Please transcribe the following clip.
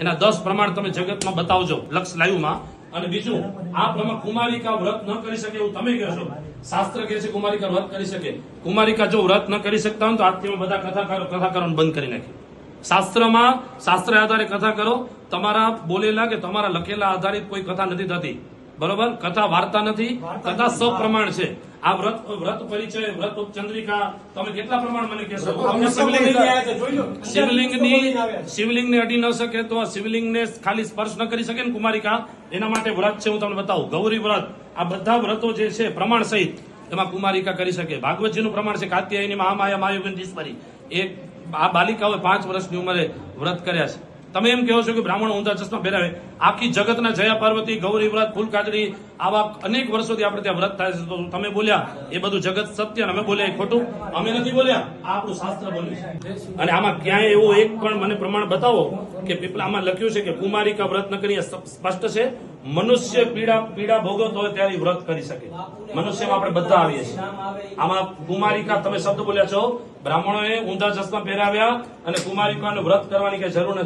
એના દસ પ્રમાણ તમે જગતમાં બતાવજો લક્ષ લાયુમાં અને બીજું, આ પ્રમાણ કુમારિકા વ્રત ન કરી શકે એવું તમે કહેશો. શાસ્ત્ર કહે છે કુમારિકા વ્રત કરી શકે. કુમારિકા જો વ્રત ન કરી શકતા હોય તો આજથી બધા કથાકારો કથાકારોને બંધ કરી નાખે. શાસ્ત્રમાં, શાસ્ત્ર આધારે કથા કરો. તમારા બોલેલા કે તમારા લખેલા આધારિત કોઈ કથા નથી થતી. બરોબર? કથા વાર્તા નથી. કથા સપ્રમાણ છે. આ વ્રત વ્રત પરિચય વ્રત ચંદ્રિકા તમે કેટલા પ્રમાણ મને કહેશો? શિવલિંગની શિવલિંગને અડી ન શકે તો આ શિવલિંગને ખાલી સ્પર્શ ન કરી શકે ને કુમારિકા. એના માટે વ્રત છે હું તમને બતાવું. ગૌરી વ્રત. આ બધા વ્રતો જે છે પ્રમાણ સહિત એમાં કુમારિકા કરી શકે. ભાગવતજીનું પ્રમાણ છે કાત્યાયની મહામાયા મહાયોગીશ્વરી એક આ બાલિકાઓએ પાંચ વર્ષની ઉંમરે વ્રત કર્યા છે. તમે એમ કહો છો કે બ્રાહ્મણ ઊંધા ચશ્મા પહેરાવે. આખી જગતના જયા પાર્વતી, ગૌરી, વ્રત, ફૂલ કાજરી આવા અનેક વર્ષોથી આપણે ત્યાં વ્રત થાય છે. તો તમે બોલ્યા, એ બધું જગત સત્ય અને અમે બોલ્યા ખોટું. અમે નથી બોલ્યા, આ આપણું શાસ્ત્ર બોલ્યું છે. અને આમાં ક્યાંય એવો એક પણ મને પ્રમાણ બતાવો કે પીપલા આમાં લખ્યું છે કે કુમારિકા વ્રત ન કરી સ્પષ્ટ છે. મનુષ્ય પીડા પીડા ભોગવતો હોય ત્યારે વ્રત કરી શકે. મનુષ્યમાં આપણે બધા આવીએ છીએ. આમાં કુમારિકા તમે શબ્દ બોલ્યા છો, બ્રાહ્મણોએ ઊંધા ચશ્મા પહેરાવ્યા અને કુમારિકાનું વ્રત કરવાની કઈ જરૂર નથી.